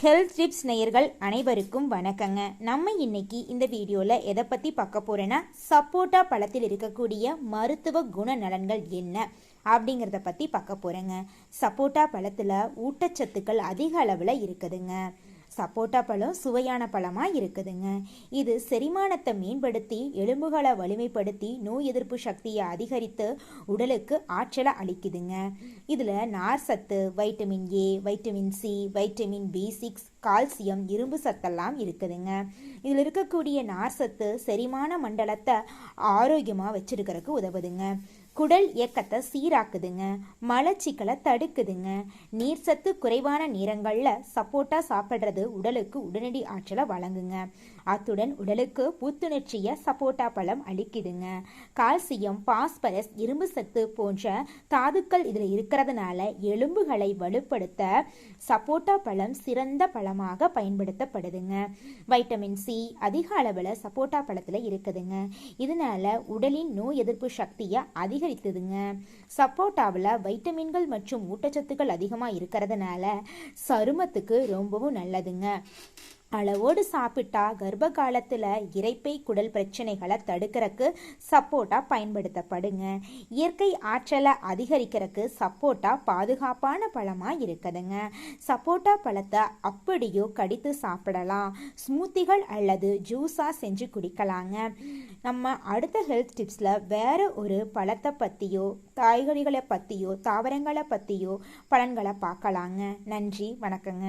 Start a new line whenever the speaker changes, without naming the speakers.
Health tips நேயர்கள் அனைவருக்கும் வணக்கங்க. நம்ம இன்னைக்கு இந்த வீடியோவில் எதை பற்றி பார்க்க போகிறோன்னா சப்போட்டா பழத்தில் இருக்கக்கூடிய மருத்துவ குண நலன்கள் என்ன அப்படிங்கிறத பற்றி பார்க்க போகிறேங்க சப்போட்டா பழத்தில் ஊட்டச்சத்துக்கள் அதிக அளவில் இருக்குதுங்க. சப்போட்டா பழம் சுவையான பழமாக இருக்குதுங்க. இது செரிமானத்தை மேம்படுத்தி எலும்புகளை வலிமைப்படுத்தி நோய் எதிர்ப்பு சக்தியை அதிகரித்து உடலுக்கு ஆற்றலை அளிக்குதுங்க. இதில் நார் சத்து vitamin A vitamin C vitamin B six calcium இரும்பு சத்தெல்லாம் இருக்குதுங்க. இதில் இருக்கக்கூடிய நார் சத்து செரிமான மண்டலத்தை ஆரோக்கியமாக வச்சிருக்கிறதுக்கு உதவுதுங்க. குடல் இயக்கத்தை சீராக்குதுங்க. மலச்சிக்கலை தடுக்குதுங்க. நீர் சத்து குறைவான நேரங்களில் சப்போட்டா சாப்பிட்றது உடலுக்கு உடனடி ஆற்றலை வழங்குங்க. அத்துடன் உடலுக்கு புத்துணர்ச்சியை சப்போட்டா பழம் அளிக்குதுங்க. கால்சியம் பாஸ்பரஸ் இரும்பு சத்து போன்ற தாதுக்கள் இதில் இருக்கிறதுனால எலும்புகளை வலுப்படுத்த சப்போட்டா பழம் சிறந்த பழமாக பயன்படுத்தப்படுதுங்க. வைட்டமின் சி அதிக அளவில் சப்போட்டா பழத்தில் இருக்குதுங்க. இதனால உடலின் நோய் எதிர்ப்பு சக்தியை அதிக அதிகரித்ததுங்க. சப்போட்டாவில் வைட்டமின்கள் மற்றும் ஊட்டச்சத்துக்கள் அதிகமாக இருக்கிறதுனால சருமத்துக்கு ரொம்பவும் நல்லதுங்க. அளவோடு சாப்பிட்டா கர்ப்ப காலத்தில் இறைப்பை குடல் பிரச்சனைகளை தடுக்கிறக்கு சப்போட்டா பயன்படுத்தப்படுங்க. இயற்கை ஆற்றலை அதிகரிக்கிறக்கு சப்போட்டா பாதுகாப்பான பழமாக இருக்குதுங்க. சப்போட்டா பழத்தை அப்படியோ கடித்து சாப்பிடலாம். ஸ்மூத்திகள் அல்லது ஜூஸாக செஞ்சு குடிக்கலாங்க. நம்ம அடுத்த ஹெல்த் டிப்ஸில் வேற ஒரு பழத்தை பற்றியோ காய்கறிகளை பற்றியோ தாவரங்களை பற்றியோ பலன்களை பார்க்கலாங்க. நன்றி வணக்கங்க.